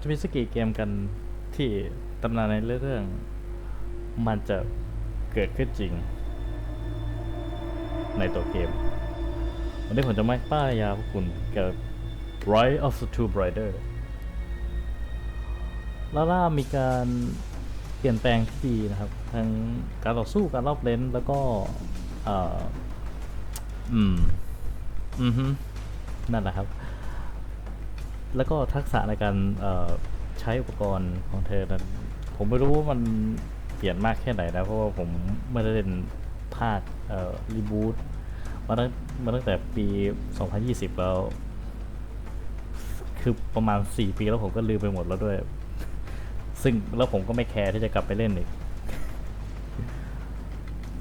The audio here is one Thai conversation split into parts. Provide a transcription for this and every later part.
จะมีสกี่เกมกันที่ตำนานในเรื่อง มันจะเกิดขึ้นจริง ในตัวเกม วันนี้ผมจะไม่ป้ายยาพวกคุณกับ Rise of the Tomb Raider ล่าล่ามีการเปลี่ยนแปลงที่ดีนะครับ ทั้งการต่อสู้การรอบเลนแล้วก็อืม อือฮึนั่นแหละครับ แล้วก็ทักษะในการใช้อุปกรณ์ของเธอนั้นผมไม่รู้ว่ามันเปลี่ยนมากแค่ไหนนะ เพราะว่าผมไม่ได้เล่นภาครีบูตมาตั้งมาตั้งแต่ปี 2020 แล้ว คือประมาณ 4 ปีแล้วผมก็ลืมไปหมดแล้วด้วย ซึ่งแล้วผมก็ไม่แคร์ที่จะกลับไปเล่นอีก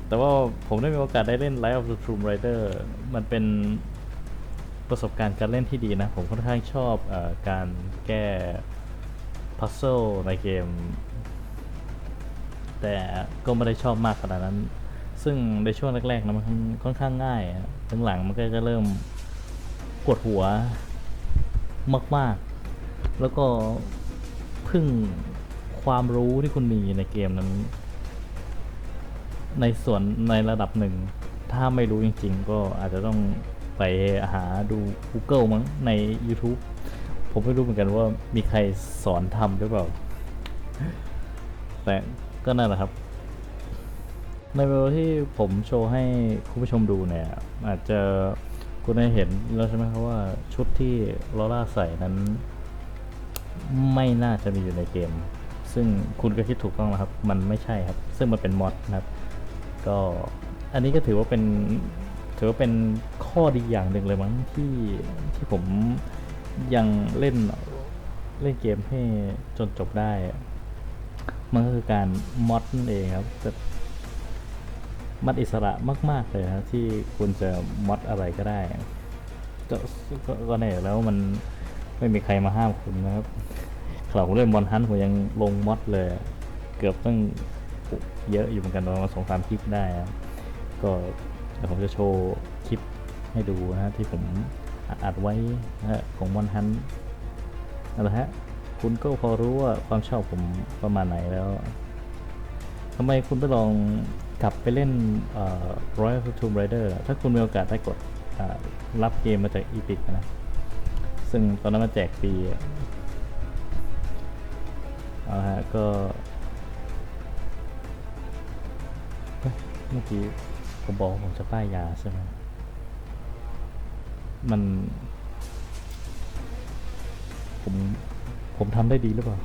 แต่ว่าผมได้มีโอกาสได้เล่น Life of the Tomb Raider มันเป็น ประสบการณ์การเล่นที่ดีนะ ผมค่อนข้างชอบอการแก้พัซเซิลในเกม แต่ก็ไม่ได้ชอบมากขนาดนั้น ซึ่งในช่วงแรกๆนะมันค่อนข้างง่ายอะหลังมันก็จะเริ่มปวดหัวมากๆ แล้วก็พึ่งความรู้ที่คุณมีในเกมนั้น ในส่วนในระดับหนึ่ง ถ้าไม่รู้จริง ๆ ก็อาจจะต้อง ไปหาดู Google มั้งใน YouTube ผมไม่รู้เหมือนกันว่ามีใครสอนทำหรือเปล่า แต่ก็นั่นแหละครับ ในเวลาที่ผมโชว์ให้คุณผู้ชมดูเนี่ย อาจจะคุณได้เห็นแล้วใช่ไหมครับว่าชุดที่ลอร่าใส่นั้น ไม่น่าจะมีอยู่ในเกม ซึ่งคุณก็คิดถูกต้องแล้วครับ มันไม่ใช่ครับ ซึ่งมันเป็นมอดนะครับ ก็อันนี้ก็ถือว่าเป็น ถือว่าเป็นข้อดีอย่างหนึ่งเลยมั้งที่ที่ผมยังเล่นเล่นเกมให้จนจบได้ มันก็คือการมอดนั่นเองครับแต่มันอิสระมาก ๆ เลยนะที่คุณจะมอดอะไรก็ได้ก็ก็ก็แน่แล้วมันไม่มีใครมาห้ามคุณนะครับขณะผมเล่นมอนฮันผมยังลงมอดเลย เกือบตั้งเยอะอยู่เหมือนกันประมาณสองสามคลิปได้ ก็ เดี๋ยวผมจะโชว์คลิปให้ดูนะฮะที่ผมอัดไว้นะฮะของมอนฮันนั่นแหละฮะคุณก็พอรู้ว่าความชอบผมประมาณไหนแล้วทำไมคุณไม่ลองกลับไปเล่นเอ่อ Royal Tomb Raider ล่ะถ้าคุณมีโอกาสได้กดรับเกมมาจาก Epic นะ ซึ่งตอนนั้นมาแจกฟรีเอาฮะก็เมื่อกี้ ผมบอกผมจะป้ายยาใช่ไหมมัน ผม ผมทำได้ดีหรือเปล่า